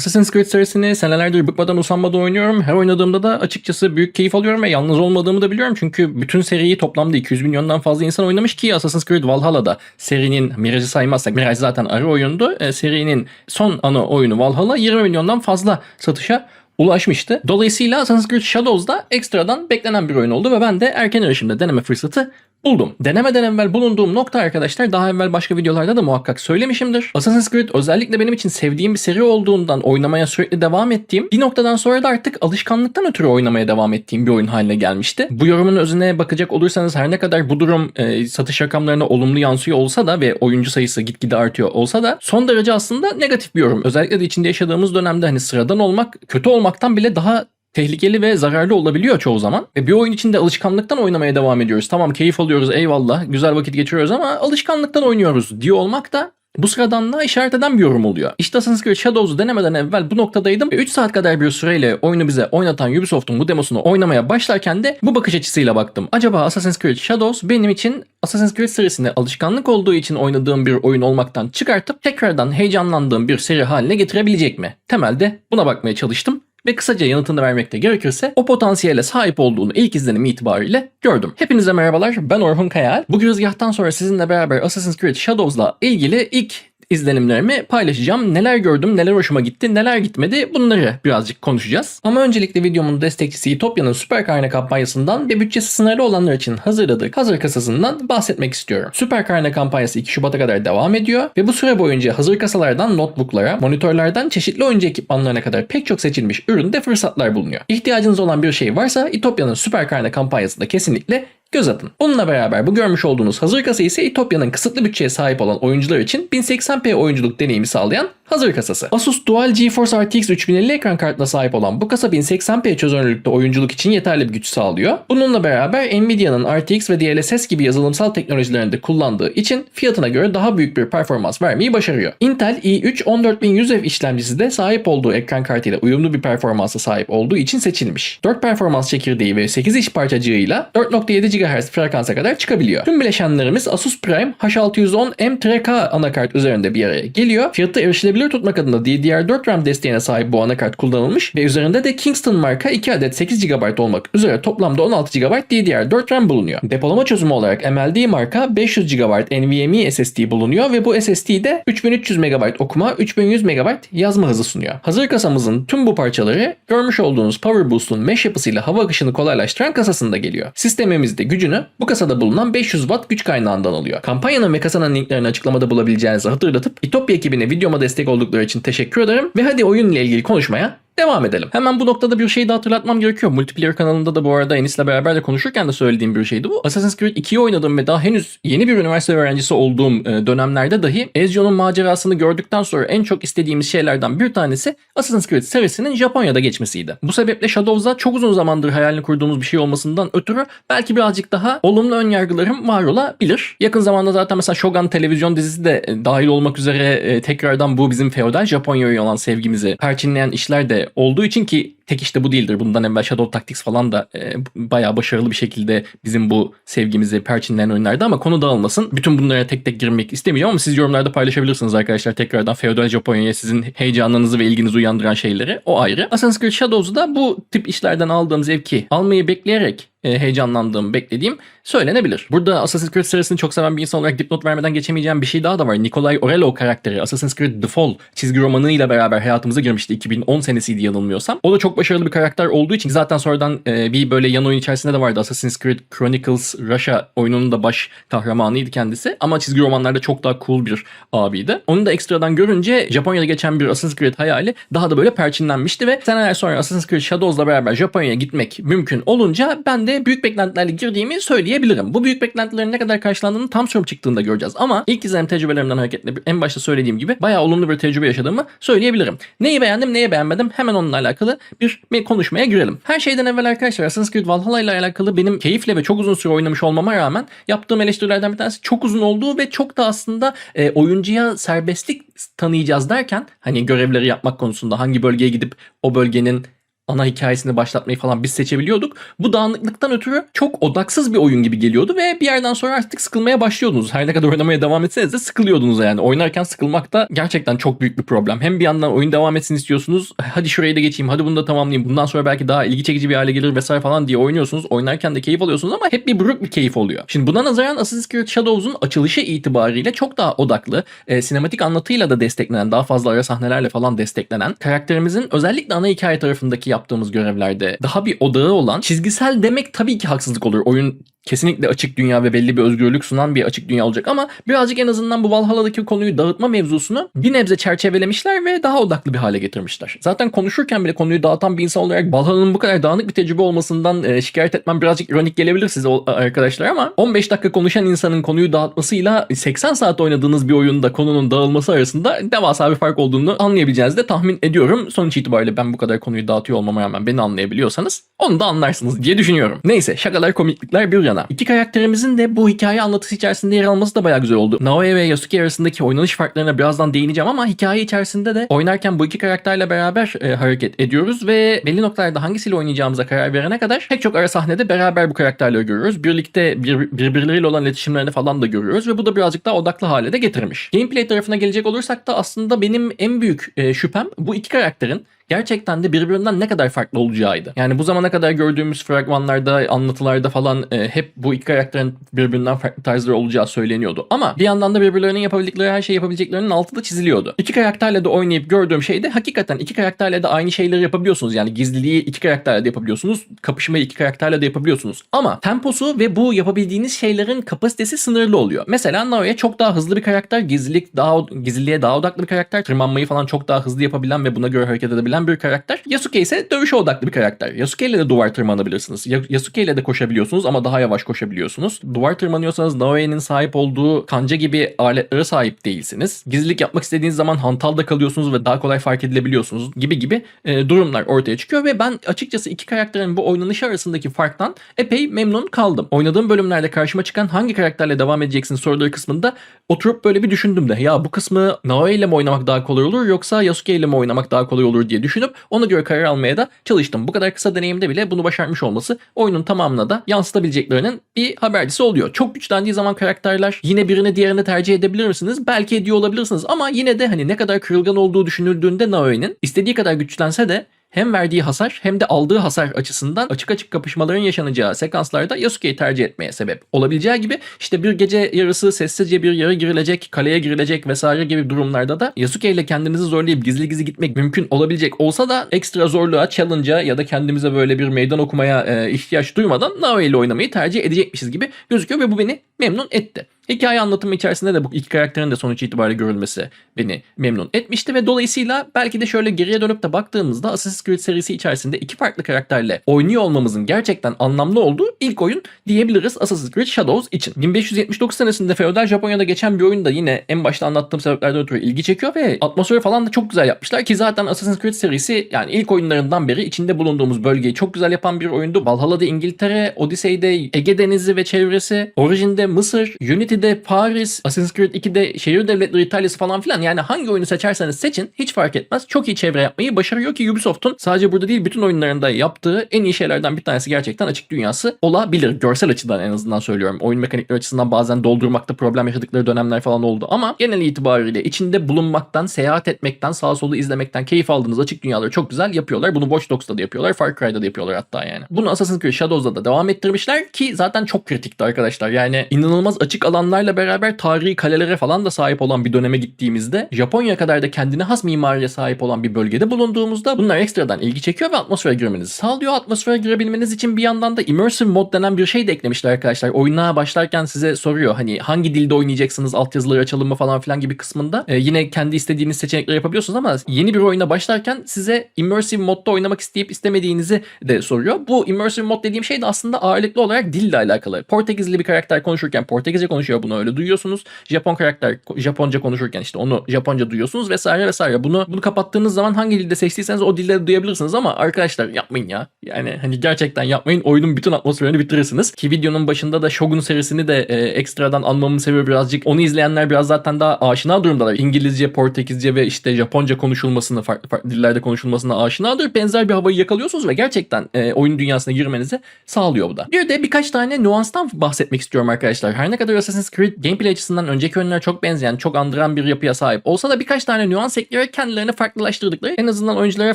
Assassin's Creed serisini senelerdir bıkmadan usanmadan oynuyorum. Her oynadığımda da açıkçası büyük keyif alıyorum ve yalnız olmadığımı da biliyorum. Çünkü bütün seriyi toplamda 200 milyondan fazla insan oynamış ki Assassin's Creed Valhalla'da serinin Mirage'i saymazsak Mirage zaten ara oyundu. E, serinin son ana oyunu Valhalla 20 milyondan fazla satışa ulaşmıştı. Dolayısıyla Assassin's Creed Shadows da ekstradan beklenen bir oyun oldu ve ben de erken erişimde deneme fırsatı buldum. Denemeden evvel bulunduğum nokta arkadaşlar daha evvel başka videolarda da muhakkak söylemişimdir. Assassin's Creed özellikle benim için sevdiğim bir seri olduğundan oynamaya sürekli devam ettiğim bir noktadan sonra da artık alışkanlıktan ötürü oynamaya devam ettiğim bir oyun haline gelmişti. Bu yorumun özüne bakacak olursanız her ne kadar bu durum e, satış rakamlarına olumlu yansıyor olsa da ve oyuncu sayısı gitgide artıyor olsa da son derece aslında negatif bir yorum. Özellikle de içinde yaşadığımız dönemde hani sıradan olmak kötü olmaktan bile daha tehlikeli ve zararlı olabiliyor çoğu zaman. Ve bir oyun içinde alışkanlıktan oynamaya devam ediyoruz. Tamam keyif alıyoruz eyvallah güzel vakit geçiriyoruz ama alışkanlıktan oynuyoruz diyor olmak da bu sıradanlığa işaret eden bir yorum oluyor. İşte Assassin's Creed Shadows'u denemeden evvel bu noktadaydım ve 3 saat kadar bir süreyle oyunu bize oynatan Ubisoft'un bu demosunu oynamaya başlarken de bu bakış açısıyla baktım. Acaba Assassin's Creed Shadows benim için Assassin's Creed serisine alışkanlık olduğu için oynadığım bir oyun olmaktan çıkartıp tekrardan heyecanlandığım bir seri haline getirebilecek mi? Temelde buna bakmaya çalıştım ve kısaca yanıtını vermekte gerekirse o potansiyele sahip olduğunu ilk izlenim itibariyle gördüm. Hepinize merhabalar ben Orhun Kayal. Bu güzgahtan sonra sizinle beraber Assassin's Creed Shadows'la ilgili ilk izlenimlerimi paylaşacağım. Neler gördüm, neler hoşuma gitti, neler gitmedi bunları birazcık konuşacağız. Ama öncelikle videomun destekçisi Itopya'nın süper karne kampanyasından ve bütçesi sınırlı olanlar için hazırladığı hazır kasasından bahsetmek istiyorum. Süper karne kampanyası 2 Şubat'a kadar devam ediyor ve bu süre boyunca hazır kasalardan notebooklara, monitörlerden çeşitli oyuncu ekipmanlarına kadar pek çok seçilmiş üründe fırsatlar bulunuyor. İhtiyacınız olan bir şey varsa Itopya'nın süper karne kampanyasında kesinlikle göz atın. Bununla beraber bu görmüş olduğunuz hazır kasa ise Itopya'nın kısıtlı bütçeye sahip olan oyuncular için 1080p oyunculuk deneyimi sağlayan hazır kasası. Asus Dual GeForce RTX 3050 ekran kartına sahip olan bu kasa 1080p çözünürlükte oyunculuk için yeterli bir güç sağlıyor. Bununla beraber Nvidia'nın RTX ve DLSS gibi yazılımsal teknolojilerini de kullandığı için fiyatına göre daha büyük bir performans vermeyi başarıyor. Intel i3 14100F işlemcisi de sahip olduğu ekran kartıyla uyumlu bir performansa sahip olduğu için seçilmiş. 4 performans çekirdeği ve 8 iş parçacığıyla 4.7 GHz frekansa kadar çıkabiliyor. Tüm bileşenlerimiz Asus Prime H610M-K anakart üzerinde bir araya geliyor. Fiyatı erişilebilir tutmak adına DDR4 RAM desteğine sahip bu anakart kullanılmış ve üzerinde de Kingston marka 2 adet 8 GB olmak üzere toplamda 16 GB DDR4 RAM bulunuyor. Depolama çözümü olarak MLD marka 500 GB NVMe SSD bulunuyor ve bu SSD'de 3300 MB okuma, 3100 MB yazma hızı sunuyor. Hazır kasamızın tüm bu parçaları görmüş olduğunuz Power Boost'un mesh yapısıyla hava akışını kolaylaştıran kasasında geliyor. Sistemimizde gücünü bu kasada bulunan 500 Watt güç kaynağından alıyor. Kampanyanın ve kasanın linklerini açıklamada bulabileceğinizi hatırlatıp İtopya ekibine videoma destek oldukları için teşekkür ederim. Ve hadi oyunla ilgili konuşmaya devam edelim. Hemen bu noktada bir şey daha hatırlatmam gerekiyor. Multiplayer kanalında da bu arada Enis'le beraber de konuşurken de söylediğim bir şeydi bu. Assassin's Creed 2'yi oynadım ve daha henüz yeni bir üniversite öğrencisi olduğum e, dönemlerde dahi Ezio'nun macerasını gördükten sonra en çok istediğimiz şeylerden bir tanesi Assassin's Creed serisinin Japonya'da geçmesiydi. Bu sebeple Shadows'a çok uzun zamandır hayalini kurduğumuz bir şey olmasından ötürü belki birazcık daha olumlu ön yargılarım var olabilir. Yakın zamanda zaten mesela Shogun televizyon dizisi de e, dahil olmak üzere e, tekrardan bu bizim feodal Japonya'ya olan sevgimizi perçinleyen işler de olduğu için ki tek işte bu değildir. Bundan evvel Shadow Tactics falan da e, bayağı başarılı bir şekilde bizim bu sevgimizi perçinleyen oyunlardı ama konu dağılmasın. Bütün bunlara tek tek girmek istemeyeceğim ama siz yorumlarda paylaşabilirsiniz arkadaşlar. Tekrardan Feodal Japonya'ya sizin heyecanınızı ve ilginizi uyandıran şeyleri. O ayrı. Assassin's Creed Shadows'da bu tip işlerden aldığım zevki almayı bekleyerek e, heyecanlandığım, beklediğim söylenebilir. Burada Assassin's Creed serisini çok seven bir insan olarak dipnot vermeden geçemeyeceğim bir şey daha da var. Nikolay Orelo karakteri Assassin's Creed The Fall çizgi romanıyla beraber hayatımıza girmişti. 2010 senesiydi yanılmıyorsam. O da çok başarılı bir karakter olduğu için zaten sonradan e, bir böyle yan oyun içerisinde de vardı. Assassin's Creed Chronicles Russia oyununun da baş kahramanıydı kendisi. Ama çizgi romanlarda çok daha cool bir abiydi. Onu da ekstradan görünce Japonya'da geçen bir Assassin's Creed hayali daha da böyle perçinlenmişti ve seneler sonra Assassin's Creed Shadows'la beraber Japonya'ya gitmek mümkün olunca ben de büyük beklentilerle girdiğimi söyleyebilirim. Bu büyük beklentilerin ne kadar karşılandığını tam sorum çıktığında göreceğiz. Ama ilk izlenim tecrübelerimden hareketle en başta söylediğim gibi bayağı olumlu bir tecrübe yaşadığımı söyleyebilirim. Neyi beğendim, neyi beğenmedim hemen onunla alakalı bir konuşmaya girelim. Her şeyden evvel arkadaşlar Assassin's Creed Valhalla ile alakalı benim keyifle ve çok uzun süre oynamış olmama rağmen yaptığım eleştirilerden bir tanesi çok uzun olduğu ve çok da aslında e, oyuncuya serbestlik tanıyacağız derken hani görevleri yapmak konusunda hangi bölgeye gidip o bölgenin ana hikayesini başlatmayı falan biz seçebiliyorduk. Bu dağınıklıktan ötürü çok odaksız bir oyun gibi geliyordu ve bir yerden sonra artık sıkılmaya başlıyordunuz. Her ne kadar oynamaya devam etseniz de sıkılıyordunuz yani. Oynarken sıkılmak da gerçekten çok büyük bir problem. Hem bir yandan oyun devam etsin istiyorsunuz. Hadi şurayı da geçeyim, hadi bunu da tamamlayayım. Bundan sonra belki daha ilgi çekici bir hale gelir vesaire falan diye oynuyorsunuz. Oynarken de keyif alıyorsunuz ama hep bir buruk bir keyif oluyor. Şimdi buna nazaran Assassin's Creed Shadows'un açılışı itibariyle çok daha odaklı, e, sinematik anlatıyla da desteklenen, daha fazla ara sahnelerle falan desteklenen, karakterimizin özellikle ana hikaye tarafındaki yaptığımız görevlerde daha bir odağı olan, çizgisel demek tabii ki haksızlık olur. Oyun kesinlikle açık dünya ve belli bir özgürlük sunan bir açık dünya olacak ama birazcık en azından bu Valhalla'daki konuyu dağıtma mevzusunu bir nebze çerçevelemişler ve daha odaklı bir hale getirmişler. Zaten konuşurken bile konuyu dağıtan bir insan olarak Valhalla'nın bu kadar dağınık bir tecrübe olmasından e, şikayet etmem birazcık ironik gelebilir size arkadaşlar ama 15 dakika konuşan insanın konuyu dağıtmasıyla 80 saat oynadığınız bir oyunda konunun dağılması arasında devasa bir fark olduğunu anlayabileceğinizi de tahmin ediyorum. Sonuç itibariyle ben bu kadar konuyu dağıtıyor olmama rağmen beni anlayabiliyorsanız onu da anlarsınız diye düşünüyorum. Neyse şakalar komiklikler bir yana. İki karakterimizin de bu hikaye anlatısı içerisinde yer alması da bayağı güzel oldu. Naoya ve Yasuke arasındaki oynanış farklarına birazdan değineceğim ama hikaye içerisinde de oynarken bu iki karakterle beraber e, hareket ediyoruz ve belli noktalarda hangisiyle oynayacağımıza karar verene kadar pek çok ara sahnede beraber bu karakterleri görüyoruz. Birlikte bir, birbirleriyle olan iletişimlerini falan da görüyoruz ve bu da birazcık daha odaklı hale de getirmiş. Gameplay tarafına gelecek olursak da aslında benim en büyük e, şüphem bu iki karakterin gerçekten de birbirinden ne kadar farklı olacağıydı. Yani bu zamana kadar gördüğümüz fragmanlarda, anlatılarda falan e, hep bu iki karakterin birbirinden farklı tarzları olacağı söyleniyordu. Ama bir yandan da birbirlerinin yapabildikleri her şeyi yapabileceklerinin altı da çiziliyordu. İki karakterle de oynayıp gördüğüm şey de hakikaten iki karakterle de aynı şeyleri yapabiliyorsunuz. Yani gizliliği iki karakterle de yapabiliyorsunuz. Kapışmayı iki karakterle de yapabiliyorsunuz. Ama temposu ve bu yapabildiğiniz şeylerin kapasitesi sınırlı oluyor. Mesela Naoya çok daha hızlı bir karakter, gizlilik daha gizliliğe daha odaklı bir karakter, tırmanmayı falan çok daha hızlı yapabilen ve buna göre hareket edebilen bir karakter. Yasuke ise dövüşe odaklı bir karakter. Yasuke ile de duvar tırmanabilirsiniz. Ya- Yasuke ile de koşabiliyorsunuz ama daha yavaş koşabiliyorsunuz. Duvar tırmanıyorsanız Naoya'nın sahip olduğu kanca gibi aletlere sahip değilsiniz. Gizlilik yapmak istediğiniz zaman hantalda kalıyorsunuz ve daha kolay fark edilebiliyorsunuz gibi gibi e, durumlar ortaya çıkıyor ve ben açıkçası iki karakterin bu oynanışı arasındaki farktan epey memnun kaldım. Oynadığım bölümlerde karşıma çıkan hangi karakterle devam edeceksin soruları kısmında oturup böyle bir düşündüm de ya bu kısmı Naoya ile mi oynamak daha kolay olur yoksa Yasuke ile mi oynamak daha kolay olur diye düşünüp ona göre karar almaya da çalıştım. Bu kadar kısa deneyimde bile bunu başarmış olması oyunun tamamına da yansıtabileceklerinin bir habercisi oluyor. Çok güçlendiği zaman karakterler yine birini diğerini tercih edebilir misiniz? Belki ediyor olabilirsiniz ama yine de hani ne kadar kırılgan olduğu düşünüldüğünde Naoya'nın istediği kadar güçlense de hem verdiği hasar hem de aldığı hasar açısından açık açık kapışmaların yaşanacağı sekanslarda Yasuke'yi tercih etmeye sebep olabileceği gibi işte bir gece yarısı sessizce bir yere girilecek, kaleye girilecek vesaire gibi durumlarda da Yasuke ile kendinizi zorlayıp gizli gizli gitmek mümkün olabilecek olsa da ekstra zorluğa, challenge'a ya da kendimize böyle bir meydan okumaya e, ihtiyaç duymadan Naoya ile oynamayı tercih edecekmişiz gibi gözüküyor ve bu beni memnun etti. Hikaye anlatımı içerisinde de bu iki karakterin de sonuç itibariyle görülmesi beni memnun etmişti ve dolayısıyla belki de şöyle geriye dönüp de baktığımızda Assassin's Creed serisi içerisinde iki farklı karakterle oynuyor olmamızın gerçekten anlamlı olduğu ilk oyun diyebiliriz Assassin's Creed Shadows için. 1579 senesinde feodal Japonya'da geçen bir oyun da yine en başta anlattığım sebeplerden ötürü ilgi çekikiyor ve atmosferi falan da çok güzel yapmışlar ki zaten Assassin's Creed serisi yani ilk oyunlarından beri içinde bulunduğumuz bölgeyi çok güzel yapan bir oyundu. Valhalla'da İngiltere, Odyssey'de Ege Denizi ve çevresi, Origin'de Mısır, Unity'de Paris, Assassin's Creed 2'de şehir devletleri İtalya'sı falan filan yani hangi oyunu seçerseniz seçin hiç fark etmez. Çok iyi çevre yapmayı başarıyor ki Ubisoft'un sadece burada değil bütün oyunlarında yaptığı en iyi şeylerden bir tanesi gerçekten açık dünyası olabilir. Görsel açıdan en azından söylüyorum. Oyun mekanikleri açısından bazen doldurmakta problem yaşadıkları dönemler falan oldu ama genel itibariyle içinde bulunmaktan, seyahat etmekten, sağa solu izlemekten keyif aldığınız açık dünyaları çok güzel yapıyorlar. Bunu Watch Dogs'ta da yapıyorlar, Far Cry'da da yapıyorlar hatta yani. Bunu Assassin's Creed Shadows'da da devam ettirmişler ki zaten çok kritikti arkadaşlar. Yani inanılmaz açık alanlarla beraber tarihi kalelere falan da sahip olan bir döneme gittiğimizde Japonya kadar da kendine has mimariye sahip olan bir bölgede bulunduğumuzda bunlar ekstradan ilgi çekiyor ve atmosfere girmenizi sağlıyor. Atmosfere girebilmeniz için bir yandan da immersive mod denen bir şey de eklemişler arkadaşlar. Oyuna başlarken size soruyor hani hangi dilde oynayacaksınız altyazıları açalım mı falan filan gibi kısmında. Ee, yine kendi istediğiniz seçenekleri yapabiliyorsunuz ama yeni bir oyuna başlarken size immersive modda oynamak isteyip istemediğinizi de soruyor. Bu immersive mod dediğim şey de aslında ağırlıklı olarak dille alakalı. Portekizli bir karakter konuşurken Portekizce konuşuyor konuşuyor bunu öyle duyuyorsunuz. Japon karakter Japonca konuşurken işte onu Japonca duyuyorsunuz vesaire vesaire. Bunu bunu kapattığınız zaman hangi dilde seçtiyseniz o dilde de duyabilirsiniz ama arkadaşlar yapmayın ya. Yani hani gerçekten yapmayın. Oyunun bütün atmosferini bitirirsiniz. Ki videonun başında da Shogun serisini de e, ekstradan anmamın sebebi birazcık onu izleyenler biraz zaten daha aşina durumdalar. İngilizce, Portekizce ve işte Japonca konuşulmasını farklı farklı dillerde konuşulmasına aşinadır. Benzer bir havayı yakalıyorsunuz ve gerçekten e, oyun dünyasına girmenizi sağlıyor bu da. Bir de birkaç tane nüanstan bahsetmek istiyorum arkadaşlar. Her ne kadar Assassin's Creed gameplay açısından önceki oyunlara çok benzeyen, çok andıran bir yapıya sahip olsa da birkaç tane nüans ekleyerek kendilerini farklılaştırdıkları, en azından oyunculara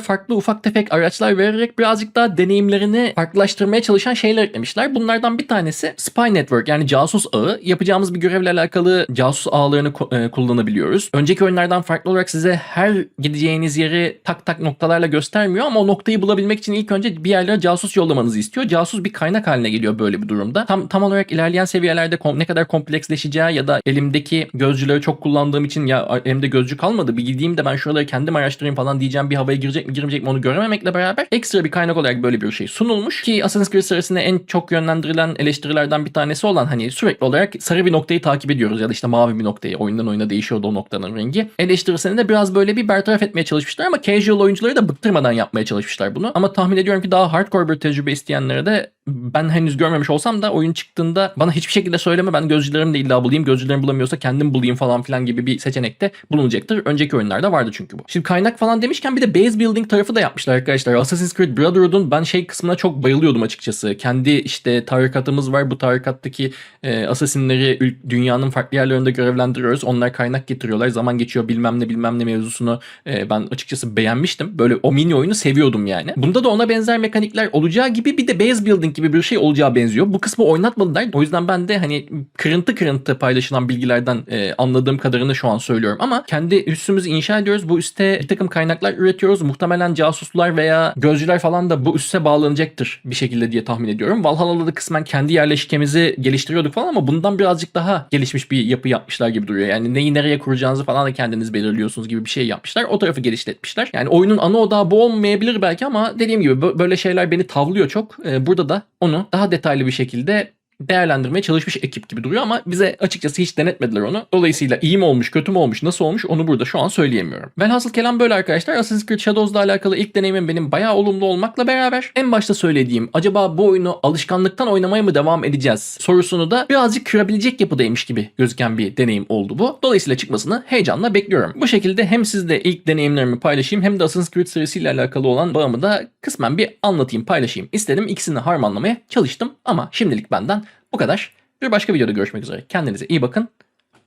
farklı ufak tefek araçlar vererek birazcık daha deneyimlerini farklılaştırmaya çalışan şeyler eklemişler. Bunlardan bir tanesi Spy Network yani casus ağı. Yapacağımız bir görevle alakalı casus ağlarını e, kullanabiliyoruz. Önceki oyunlardan farklı olarak size her gideceğiniz yeri tak tak noktalarla göstermiyor ama o noktayı bulabilmek için ilk önce bir yerlere casus yollamanızı istiyor. Casus bir kaynak haline geliyor böyle bir durumda. Tam tam olarak ilerleyen seviyelerde ne kadar kompleksleşeceği ya da elimdeki gözcüleri çok kullandığım için ya elimde gözcü kalmadı bir gideyim de ben şuraları kendim araştırayım falan diyeceğim bir havaya girecek mi girmeyecek mi onu görememekle beraber ekstra bir kaynak olarak böyle bir şey sunulmuş ki Assassin's Creed serisinde en çok yönlendirilen eleştirilerden bir tanesi olan hani sürekli olarak sarı bir noktayı takip ediyoruz ya da işte mavi bir noktayı oyundan oyuna değişiyordu o noktanın rengi. Eleştirisini de biraz böyle bir bertaraf etmeye çalışmışlar ama casual oyuncuları da bıktırmadan yapmaya çalışmışlar bunu. Ama tahmin ediyorum ki daha hardcore bir tecrübe isteyenlere de ben henüz görmemiş olsam da oyun çıktığında bana hiçbir şekilde söyleme ben gözcülerimi de illa bulayım. Gözcülerimi bulamıyorsa kendim bulayım falan filan gibi bir seçenek de bulunacaktır. Önceki oyunlarda vardı çünkü bu. Şimdi kaynak falan demişken bir de base building tarafı da yapmışlar arkadaşlar. Assassin's Creed Brotherhood'un ben şey kısmına çok bayılıyordum açıkçası. Kendi işte tarikatımız var. Bu tarikattaki e, assassinleri dünyanın farklı yerlerinde görevlendiriyoruz. Onlar kaynak getiriyorlar. Zaman geçiyor bilmem ne bilmem ne mevzusunu e, ben açıkçası beğenmiştim. Böyle o mini oyunu seviyordum yani. Bunda da ona benzer mekanikler olacağı gibi bir de base building gibi bir şey olacağı benziyor. Bu kısmı oynatmadılar. O yüzden ben de hani kırıntı kırıntı paylaşılan bilgilerden e, anladığım kadarını şu an söylüyorum. Ama kendi üssümüzü inşa ediyoruz. Bu üste bir takım kaynaklar üretiyoruz. Muhtemelen casuslar veya gözcüler falan da bu üsse bağlanacaktır bir şekilde diye tahmin ediyorum. Valhalla'da da kısmen kendi yerleşkemizi geliştiriyorduk falan ama bundan birazcık daha gelişmiş bir yapı yapmışlar gibi duruyor. Yani neyi nereye kuracağınızı falan da kendiniz belirliyorsunuz gibi bir şey yapmışlar. O tarafı geliştirmişler. Yani oyunun ana odağı bu olmayabilir belki ama dediğim gibi bö- böyle şeyler beni tavlıyor çok. Ee, burada da onu daha detaylı bir şekilde değerlendirmeye çalışmış ekip gibi duruyor ama bize açıkçası hiç denetmediler onu. Dolayısıyla iyi mi olmuş, kötü mü olmuş, nasıl olmuş onu burada şu an söyleyemiyorum. Velhasıl kelam böyle arkadaşlar. Assassin's Creed Shadows'la alakalı ilk deneyimim benim bayağı olumlu olmakla beraber en başta söylediğim acaba bu oyunu alışkanlıktan oynamaya mı devam edeceğiz sorusunu da birazcık kırabilecek yapıdaymış gibi gözüken bir deneyim oldu bu. Dolayısıyla çıkmasını heyecanla bekliyorum. Bu şekilde hem sizle ilk deneyimlerimi paylaşayım hem de Assassin's Creed serisiyle alakalı olan bağımı da kısmen bir anlatayım, paylaşayım istedim. İkisini harmanlamaya çalıştım ama şimdilik benden bu kadar. Bir başka videoda görüşmek üzere. Kendinize iyi bakın.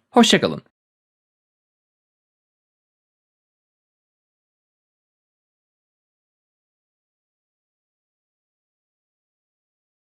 Hoşçakalın.